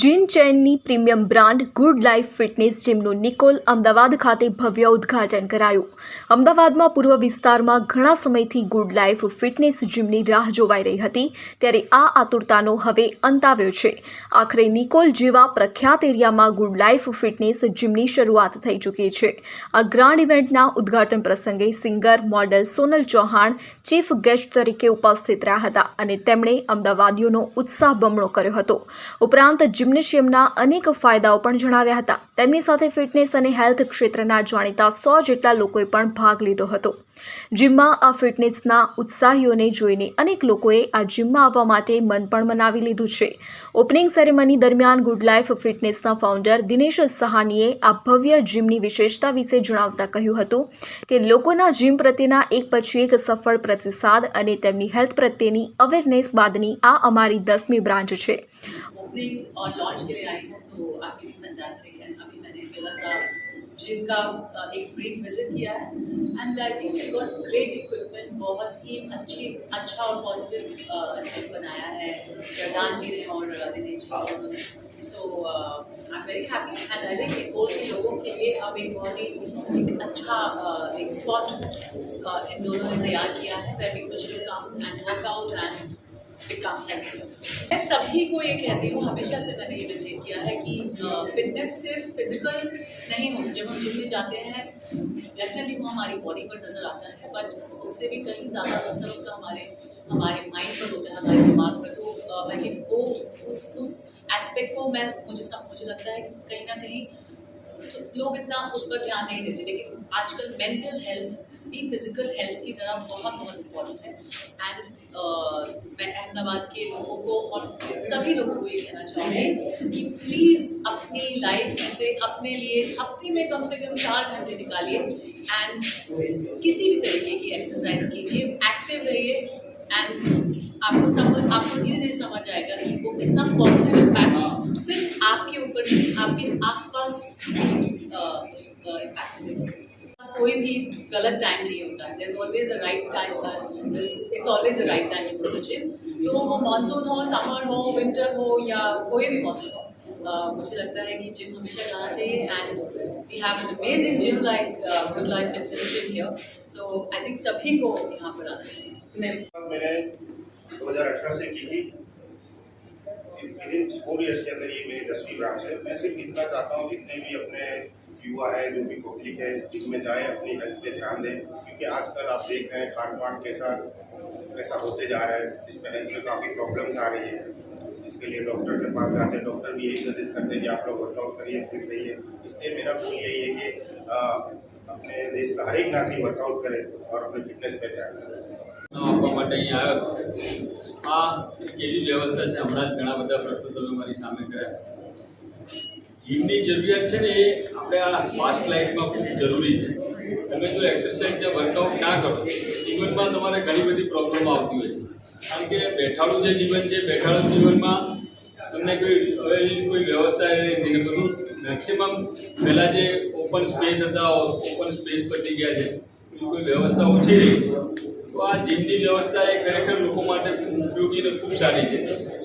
જીન ચેનની premium brand good life fitness જીમનું Nikol Ahmedabad ખાતે ભવ્ય ઉદ્ઘાટન કરાયું. અમદાવાદમાં પૂર્વ વિસ્તારમાં ઘણા સમયથી ગુડ લાઈફ ફિટનેસ જીમની રાહ જોવાઈ રહી હતી, ત્યારે આ આતુરતાનો હવે અંત આવ્યો છે. આખરે નિકોલ જેવા પ્રખ્યાત એરિયામાં ગુડ લાઈફ ફિટનેસ જીમની શરૂઆત થઈ ચૂકી છે. આ ગ્રાન્ડ ઇવેન્ટના ઉદ્ઘાટન પ્રસંગે singer, model Sonal Chauhan, chief guest તરીકે ઉપસ્થિત રહ્યા હતા અને તેમણે અમદાવાદીઓનો ઉત્સાહ બમણો કર્યો હતો. ઉપરાંત જિમ્નેશિયમના અનેક ફાયદાઓ પણ જણાવ્યા હતા. તેમની સાથે ફિટનેસ અને હેલ્થ ક્ષેત્રના જાણીતા સો જેટલા લોકોએ પણ ભાગ લીધો હતો. જિમમાં આ ફિટનેસના ઉત્સાહીઓને જોઈને અનેક લોકોએ આ જિમમાં આવવા માટે મન પણ મનાવી લીધું છે. ઓપનિંગ સેરેમની દરમિયાન ગુડ લાઈફ ફિટનેસના ફાઉન્ડર દિનેશ સહાનીએ આ ભવ્ય જિમની વિશેષતા વિશે જણાવતા કહ્યું હતું કે લોકોના જિમ પ્રત્યેના એક પછી એક સફળ પ્રતિસાદ અને તેમની હેલ્થ પ્રત્યેની અવેરનેસ બાદની આ અમારી દસમી બ્રાન્ચ છે. ઓપનિંગ લોન્ચ કે તો जिम का अ, एक ब्रीफ विज़िट किया है। And I think it got great equipment बहुत ही अच्छी अच्छा और पॉजिटिव जिम बनाया है। जरदान जी ने और Dinesh ji so I am very happy and I think Nikol के लोगों के लिए अब एक बहुत ही एक अच्छा एक स्पॉट इन दोनों ने तैयार किया है where people come and workout and become healthy. मैं सभी को ये कहती हूँ, हमेशा से मैंने ये मेंटेन किया है कि फिटनेस सिर्फ़ फ़िज़िकल नहीं होती। जब हम जिम में जाते हैं डेफिनेटली वो हमारी बॉडी पर नज़र आता है बट उससे भी कहीं ज़्यादा असर उसका हमारे हमारे माइंड पर होता है, हमारे दिमाग पर। तो आई थिंक वो, उस उस एस्पेक्ट को मैं, मुझे सब, मुझे लगता है कहीं ना कहीं लोग इतना उस पर ध्यान नहीं देते। लेकिन आजकल मेंटल हेल्थ भी फ़िज़िकल हेल्थ की तरह बहुत बहुत इम्पोर्टेंट है। एंड मैं अहमदाबाद के लोगों को और सभी लोगों को ये कहना चाहूँगी कि प्लीज़ अपनी लाइफ में से, अपने लिए हफ़्ते में कम से कम चार घंटे निकालिए। एंड किसी भी तरीके की एक्सरसाइज कीजिए एक्टिव रहिए। एंड आपको समझ आपको धीरे धीरे समझ आएगा कि वो कितना पॉजिटिव इम्पैक्ट सिर्फ़ आपके ऊपर नहीं, आपके आसपास इम्पैक्ट कोई भी गलत टाइम नहीं होता। है right time it's always a right time to go to gym तो वो मानसून हो समर हो विंटर हो, या कोई भी मौसम हो मुझे लगता है कि जिम हमेशा जाना चाहिए and we have an amazing gym like good life fitness gym here so I think सभी को यहाँ पर आना चाहिए। मैंने 2018 से की थी। विद इन फोर ईयर्स के अंदर ये मेरी दसवीं ब्रांच है। मैं सिर्फ़ इतना चाहता हूँ जितने भी अपने युवा है, जो भी पब्लिक है जिसमें जाए, अपनी हेल्थ पे ध्यान दें। क्योंकि आजकल आप देख रहे हैं खान पान कैसा कैसा होते जा रहा है, जिसमें हेल्थ में काफ़ी प्रॉब्लम्स आ रही है। इसके लिए डॉक्टर के पास जाते हैं डॉक्टर भी यही सजेस्ट करते हैं कि आप लोग वर्कआउट करिए फिट रहिए। इसलिए मेरा गोल यही है कि अपने देश का हर एक नागरिक वर्कआउट करे और अपने फिटनेस पर ध्यान दें। આપવા માટે અહીં આવ્યો હતો આ એક એવી વ્યવસ્થા છે? હમણાં જ ઘણા બધા પ્રશ્નો તમે મારી સામે કર્યા. જીમની જરૂરિયાત છે ને એ આપણે આ ફાસ્ટ લાઈફમાં ખૂબ જરૂરી છે. તમે જો એક્સરસાઇઝ કે વર્કઆઉટ ના કરો, જીવનમાં તમારે ઘણી બધી પ્રોબ્લેમો આવતી હોય છે. કારણ કે બેઠાડું જે જીવન છે, બેઠાડું જીવનમાં તમને કોઈ હવે એની કોઈ વ્યવસ્થા નથી ને બધું મેક્સિમમ પહેલાં જે ઓપન સ્પેસ હતા ઓપન સ્પેસ પતી ગયા છે એની કોઈ વ્યવસ્થા ઓછી રહી છે. તો આ જીમની વ્યવસ્થા એ ખરેખર લોકો માટે ઉપયોગી અને ખૂબ સારી છે.